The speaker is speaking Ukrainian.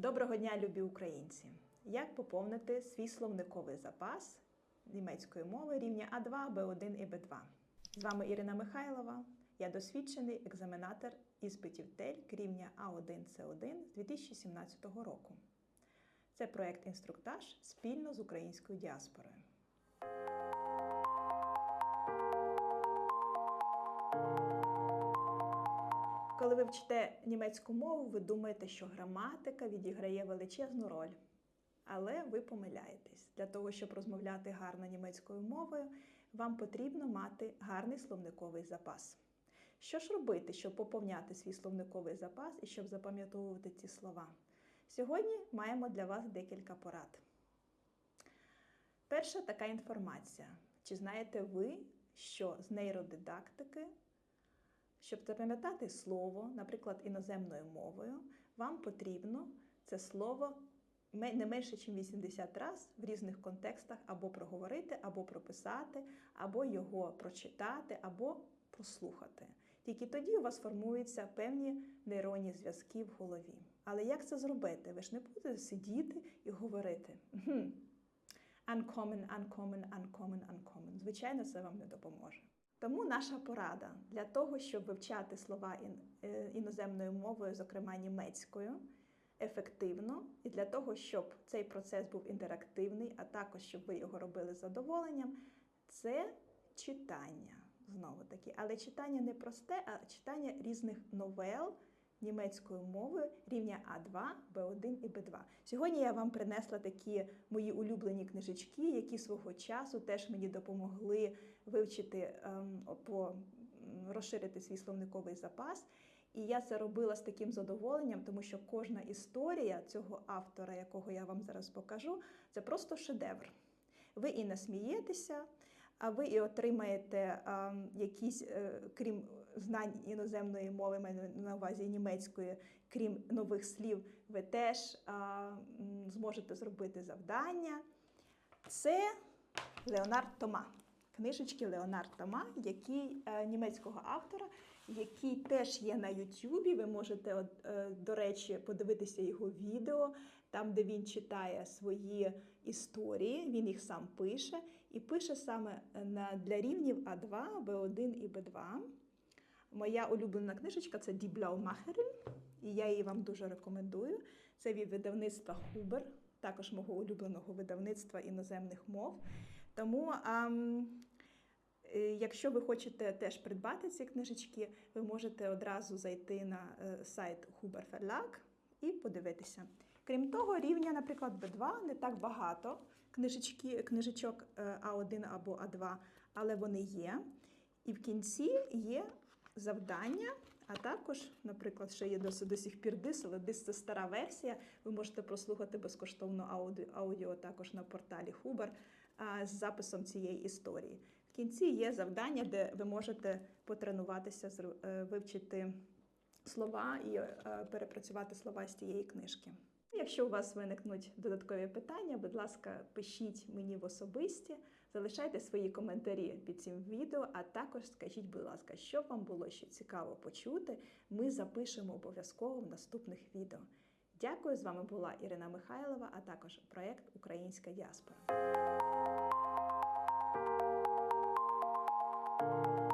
Доброго дня, любі українці! Як поповнити свій словниковий запас німецької мови рівня А2, Б1 і Б2? З вами Ірина Михайлова. Я досвідчений екзаменатор іспитів ТЕЛЬК рівня А1 С1 з 2017 року. Це проект інструктаж спільно з українською діаспорою. Коли ви вчите німецьку мову, ви думаєте, що граматика відіграє величезну роль. Але ви помиляєтесь. Для того, щоб розмовляти гарно німецькою мовою, вам потрібно мати гарний словниковий запас. Що ж робити, щоб поповняти свій словниковий запас і щоб запам'ятовувати ці слова? Сьогодні маємо для вас декілька порад. Перша така інформація. Чи знаєте ви, що з нейродидактики щоб запам'ятати слово, наприклад, іноземною мовою, вам потрібно це слово не менше, ніж 80 разів в різних контекстах або проговорити, або прописати, або його прочитати, або прослухати. Тільки тоді у вас формуються певні нейронні зв'язки в голові. Але як це зробити? Ви ж не будете сидіти і говорити. «Гм, Uncommon, uncommon, uncommon, uncommon. Звичайно, це вам не допоможе. Тому наша порада для того, щоб вивчати слова е, іноземною мовою, зокрема німецькою, ефективно, і для того, щоб цей процес був інтерактивний, а також щоб ви його робили з задоволенням, це читання знову таки. Але читання не просте, а читання різних новел німецькою мовою рівня А2, Б1 і Б2. Сьогодні я вам принесла такі мої улюблені книжечки, які свого часу теж мені допомогли вивчити ем, по розширити свій словниковий запас. І я це робила з таким задоволенням, тому що кожна історія цього автора, якого я вам зараз покажу, це просто шедевр. Ви і насмієтеся, а ви і отримаєте якісь, е, крім знань іноземної мови, маю на увазі німецької, крім нових слів, ви теж зможете зробити завдання. Це Леонард Тома. Книжечки Леонард Тома, які е, німецького автора, який теж є на Ютубі. Ви можете, е, до речі, подивитися його відео, там, де він читає свої історії, він їх сам пише, і пише саме для рівнів А2, Б1 і Б2. Моя улюблена книжечка це Blaumachеrin, і я її вам дуже рекомендую. Це від видавництва Хубер, також мого улюбленого видавництва іноземних мов. Тому, а, якщо ви хочете теж придбати ці книжечки, ви можете одразу зайти на е, сайт Huber Verlag і подивитися. Крім того, рівня, наприклад, B2 не так багато книжечки, книжечок е, А1 або А2, але вони є. І в кінці є завдання, а також, наприклад, ще є досі до сих пір дис, але дис це стара версія. Ви можете прослухати безкоштовно аудіо, аудіо також на порталі Хубер з записом цієї історії. В кінці є завдання, де ви можете потренуватися, е, вивчити слова і е, перепрацювати слова з тієї книжки. Якщо у вас виникнуть додаткові питання, будь ласка, пишіть мені в особисті, залишайте свої коментарі під цим відео, а також скажіть, будь ласка, що вам було ще цікаво почути. Ми запишемо обов'язково в наступних відео. Дякую, з вами була Ірина Михайлова, а також проєкт Українська діаспора. you